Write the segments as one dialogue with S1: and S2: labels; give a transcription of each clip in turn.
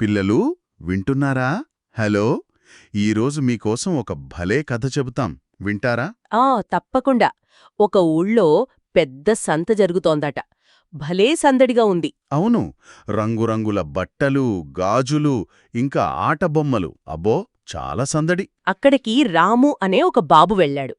S1: పిల్లలు వింటున్నారా? హలో ఈరోజు మీకోసం ఒక భలే కథ చెబుతాం. వింటారా?
S2: ఆ తప్పకుండా. ఒక ఊళ్ళో పెద్ద సంత జరుగుతోందట. భలే సందడిగా ఉంది.
S1: అవును. రంగురంగుల బట్టలు గాజులు ఇంకా ఆటబొమ్మలు అబ్బో చాలా సందడి.
S2: అక్కడికి రాము అనే ఒక బాబు వెళ్ళాడు.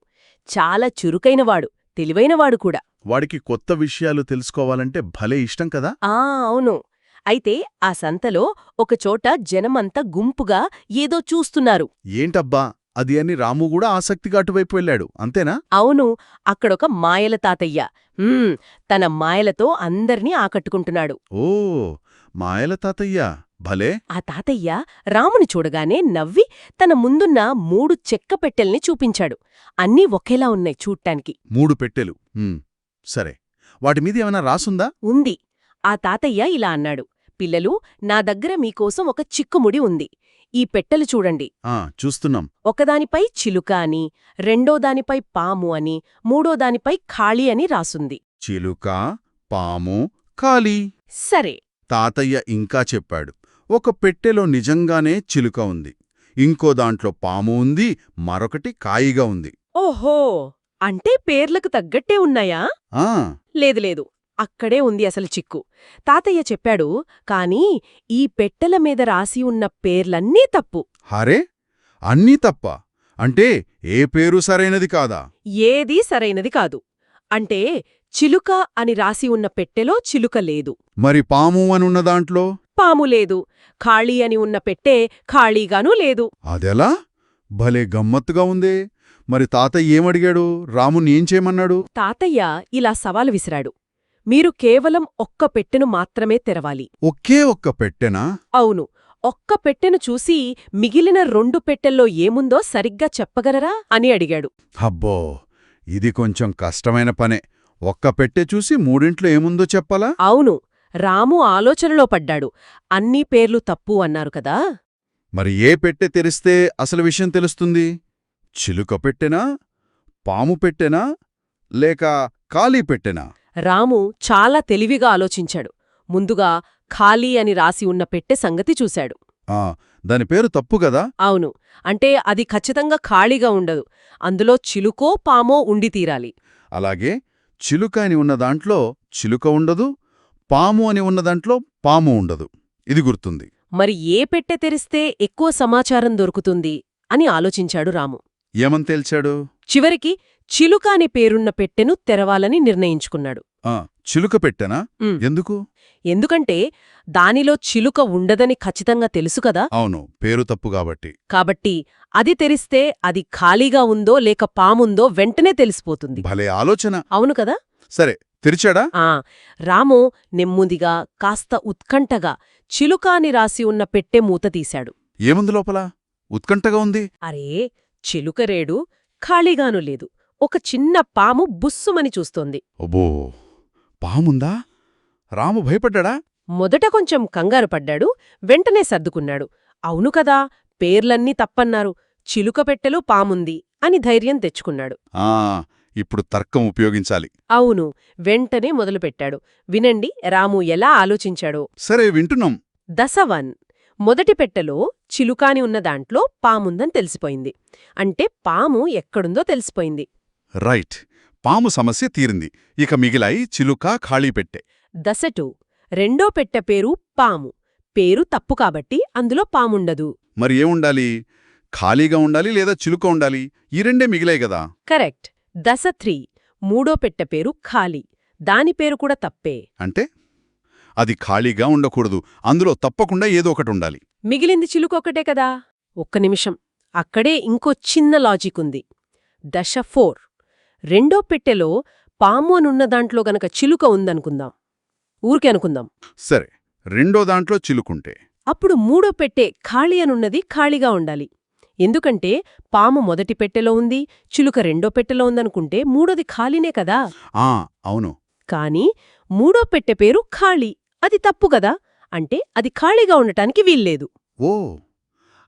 S2: చాలా చురుకైనవాడు తెలివైనవాడు కూడా.
S1: వాడికి కొత్త విషయాలు తెలుసుకోవాలంటే భలే ఇష్టం కదా?
S2: ఆ అవును. అయితే ఆ సంతలో ఒకచోట జనమంతా గుంపుగా ఏదో చూస్తున్నారు.
S1: ఏంటబ్బా? అది అని రాము కూడా ఆసక్తిగా అటువైపు వెళ్ళాడు. అంతేనా?
S2: అవును అక్కడొక మాయల తాతయ్య. తన మాయలతో అందర్నీ ఆకట్టుకుంటున్నాడు.
S1: ఓ మాయల తాతయ్య. భలే!
S2: ఆ తాతయ్య రాముని చూడగానే నవ్వి తన ముందున్న మూడు చెక్క పెట్టెల్ని చూపించాడు. అన్నీ ఒకేలా ఉన్నాయి చూడ్టానికి.
S1: మూడు పెట్టెలు. సరే. వాటి మీద ఏమైనా రాసుందా?
S2: ఉంది. ఆ తాతయ్య ఇలా అన్నాడు. పిల్లలు నా దగ్గర మీకోసం ఒక చిక్కుముడి ఉంది. ఈ పెట్టెలు చూడండి.
S1: ఆ చూస్తున్నాం.
S2: ఒకదానిపై చిలుక అని రెండో దానిపై పాము అని మూడో దానిపై ఖాళీ అని రాసుంది.
S1: చిలుక పాము కాలి
S2: సరే.
S1: తాతయ్య ఇంకా చెప్పాడు ఒక పెట్టెలో నిజంగానే చిలుక ఉంది. ఇంకో దాంట్లో పాము ఉంది మరొకటి కాయిగా ఉంది.
S2: ఓహో! అంటే పేర్లకు తగ్గట్టే ఉన్నాయా?
S1: ఆ.
S2: లేదు లేదు. అక్కడే ఉంది అసలు చిక్కు. తాతయ్య చెప్పాడు కాని ఈ పెట్టెల మీద రాసి ఉన్న పేర్లన్నీ తప్పు.
S1: హరే అన్నీ తప్ప? అంటే ఏ పేరు సరైనది కాదా?
S2: ఏదీ సరైనది కాదు. అంటే చిలుక అని రాసి ఉన్న పెట్టెలో చిలుక లేదు.
S1: మరి పాము అనున్న దాంట్లో?
S2: పాము లేదు. ఖాళీ అని ఉన్న పెట్టె ఖాళీగానూ లేదు.
S1: అదెలా? భలే గమ్మత్తుగా ఉందే. మరి తాతయ్య ఏమడిగాడు? రాముని ఏం చేయమన్నాడు?
S2: తాతయ్య ఇలా సవాలు విసిరాడు. మీరు కేవలం ఒక్క పెట్టెను మాత్రమే తెరవాలి.
S1: ఒకే ఒక్క పెట్టెనా?
S2: అవును. ఒక్క పెట్టెను చూసి మిగిలిన రెండు పెట్టెల్లో ఏముందో సరిగ్గా చెప్పగలరా? అని అడిగాడు.
S1: అబ్బో! ఇది కొంచెం కష్టమైన పనే. ఒక్క పెట్టె చూసి మూడింట్లో ఏముందో చెప్పాలా?
S2: అవును. రాము ఆలోచనలో పడ్డాడు. అన్నీ పేర్లు తప్పు అన్నారు కదా?
S1: మరి ఏ పెట్టె తెరిస్తే అసలు విషయం తెలుస్తుంది? చిలుక పెట్టెనా? పాము పెట్టెనా? లేక ఖాళీ పెట్టెనా?
S2: రాము చాలా తెలివిగా ఆలోచించాడు. ముందుగా ఖాళీ అని రాసి ఉన్న పెట్టె సంగతి చూశాడు.
S1: ఆ దాని పేరు తప్పు కదా?
S2: అవును. అంటే అది ఖచ్చితంగా ఖాళీగా ఉండదు. అందులో చిలుకో పామో ఉండి తీరాలి.
S1: అలాగే చిలుక అని ఉన్న దాంట్లో చిలుక ఉండదు పాము అని ఉన్న దాంట్లో పాము ఉండదు. ఇది గుర్తుంది.
S2: మరి ఏ పెట్టె తెరిస్తే ఎక్కువ సమాచారం దొరుకుతుంది అని ఆలోచించాడు రాము.
S1: ఏమని తేల్చాడు?
S2: చివరికి చిలుక అనే పేరున్న పెట్టెను తెరవాలని నిర్ణయించుకున్నాడు.
S1: ఆ చిలుక పెట్టెనా. ఎందుకు?
S2: ఎందుకంటే దానిలో చిలుక ఉండదని ఖచ్చితంగా తెలుసు కదా?
S1: అవును పేరు తప్పు కాబట్టి.
S2: కాబట్టి అది తెరిస్తే అది ఖాళీగా ఉందో లేక పాముందో వెంటనే తెలిసిపోతుంది.
S1: భలే ఆలోచన.
S2: అవును కదా?
S1: సరే తెరిచాడా?
S2: ఆ రాము నెమ్మదిగా కాస్త ఉత్కంఠగా చిలుక అని రాసి ఉన్న పెట్టె మూత తీశాడు.
S1: ఏముంది లోపల? ఉత్కంఠగా ఉంది.
S2: అరే చిలుకరేడు ఖాళీగాను లేదు. ఒక చిన్న పాము బుస్సుమని చూస్తోంది.
S1: ఒబో పాముందా? రాము భయపడ్డా
S2: మొదట కొంచెం కంగారు పడ్డాడు వెంటనే సర్దుకున్నాడు. అవును కదా పేర్లన్నీ తప్పన్నారు. చిలుక పెట్టెలో పాముంది అని ధైర్యం తెచ్చుకున్నాడు.
S1: ఆ ఇప్పుడు తర్కం ఉపయోగించాలి.
S2: అవును వెంటనే మొదలుపెట్టాడు. వినండి రాము ఎలా ఆలోచించాడో.
S1: సరే వింటున్నాం.
S2: దశవన్ మొదటి పెట్టెలో చిలుకాని ఉన్న దాంట్లో పాముందని తెలిసిపోయింది. అంటే పాము ఎక్కడుందో తెలిసిపోయింది.
S1: రైట్. పాము సమస్య తీరింది. ఇక మిగిలాయి చిలుక ఖాళీ పెట్టె.
S2: దశ టూ రెండో పెట్టె పేరు పాము. పేరు తప్పు కాబట్టి అందులో పాముండదు.
S1: మరి ఏముండాలి? ఖాళీగా ఉండాలి లేదా చిలుక ఉండాలి? ఈ రెండే మిగిలాయి కదా.
S2: కరెక్ట్. దశ త్రీ. మూడో పెట్టె పేరు ఖాళీ. దాని పేరు కూడా తప్పే.
S1: అంటే? అది ఖాళీగా ఉండకూడదు. అందులో తప్పకుండా ఏదో ఒకటి ఉండాలి.
S2: మిగిలింది చిలుకొక్కటే కదా? ఒక్క నిమిషం. అక్కడే ఇంకో చిన్న లాజిక్ ఉంది. దశ ఫోర్. రెండో పెట్టెలో పాము అనున్న దాంట్లో గనక చిలుక ఉందనుకుందాం. ఊరికే అనుకుందాం.
S1: సరే. రెండో దాంట్లో చిలుకుంటే?
S2: అప్పుడు మూడో పెట్టె ఖాళీ అనున్నది ఖాళీగా ఉండాలి. ఎందుకంటే పాము మొదటి పెట్టెలో ఉంది చిలుక రెండో పెట్టెలో ఉందనుకుంటే మూడోది ఖాళీనే కదా?
S1: ఆ అవును.
S2: కాని మూడో పెట్టె పేరు ఖాళీ. అది తప్పు కదా? అంటే అది ఖాళీగా ఉండటానికి వీల్లేదు.
S1: ఓ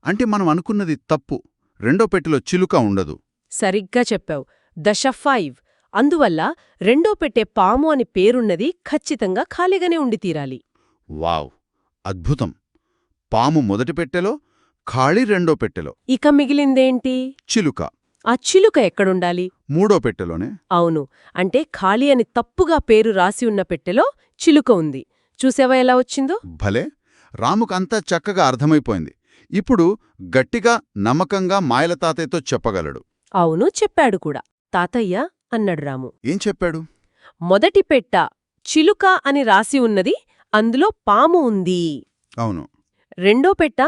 S1: అంటే మనం అనుకున్నది తప్పు. రెండో పెట్టెలో చిలుక ఉండదు.
S2: సరిగ్గా చెప్పావు. దశ ఫైవ్. అందువల్ల రెండో పెట్టె పాము అని పేరున్నది ఖచ్చితంగా ఖాళీగానే ఉండి తీరాలి.
S1: వావ్ అద్భుతం. పాము మొదటి పెట్టెలో ఖాళీ రెండో పెట్టెలో.
S2: ఇక మిగిలిందేంటి?
S1: చిలుక.
S2: ఆ చిలుక ఎక్కడుండాలి?
S1: మూడో పెట్టెలోనే.
S2: అవును. అంటే ఖాళీ అని తప్పుగా పేరు రాసి ఉన్న పెట్టెలో చిలుక ఉంది. చూసావా ఎలా వచ్చిందో?
S1: భలే! రాముకంతా చక్కగా అర్థమైపోయింది. ఇప్పుడు గట్టిగా నమ్మకంగా మాయల తాతయ్యతో చెప్పగలడు.
S2: అవును చెప్పాడు కూడా. తాతయ్య అన్నాడు రాము.
S1: ఏం చెప్పాడు?
S2: మొదటి పెట్ట చిలుక అని రాసి ఉన్నది అందులో పాము ఉంది.
S1: అవును.
S2: రెండో పెట్ట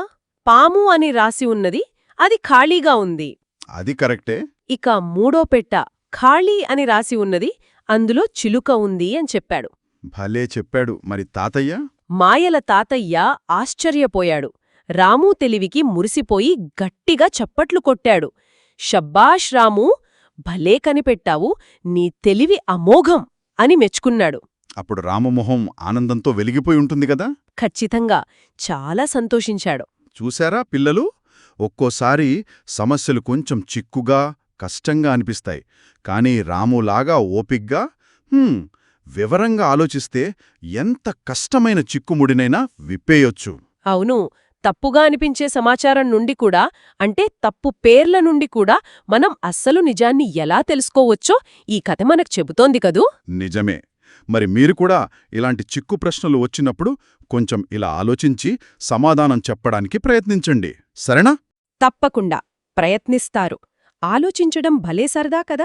S2: పాము అని రాసి ఉన్నది అది ఖాళీగా ఉంది.
S1: అది కరెక్టే.
S2: ఇక మూడో పెట్ట ఖాళీ అని రాసి ఉన్నది అందులో చిలుక ఉంది అని చెప్పాడు.
S1: భలే చెప్పాడు. మరి తాతయ్య?
S2: మాయల తాతయ్య ఆశ్చర్యపోయాడు. రాము తెలివికి మురిసిపోయి గట్టిగా చప్పట్లు కొట్టాడు. షబ్బాష్ రామూ భలే కనిపెట్టావు. నీ తెలివి అమోఘం అని మెచ్చుకున్నాడు.
S1: అప్పుడు రామమొహం ఆనందంతో వెలిగిపోయి ఉంటుంది కదా?
S2: ఖచ్చితంగా. చాలా సంతోషించాడు.
S1: చూశారా పిల్లలు? ఒక్కోసారి సమస్యలు కొంచెం చిక్కుగా కష్టంగా అనిపిస్తాయి. కానీ రాములాగా ఓపిగ్గా "హ్మ్, వివరంగా ఆలోచిస్తే ఎంత కష్టమైన చిక్కుముడినైనా విప్పేయొచ్చు.
S2: అవును. తప్పుగా అనిపించే సమాచారం నుండి కూడా అంటే తప్పు పేర్ల నుండి కూడా మనం అస్సలు నిజాన్ని ఎలా తెలుసుకోవచ్చో ఈ కథ మనకు చెబుతోంది కదూ?
S1: నిజమే. మరి మీరు కూడా ఇలాంటి చిక్కు ప్రశ్నలు వచ్చినప్పుడు కొంచెం ఇలా ఆలోచించి సమాధానం చెప్పడానికి ప్రయత్నించండి. సరేనా?
S2: తప్పకుండా. ప్రయత్నిస్తారు. ఆలోచించడం భలే సరదా కదా!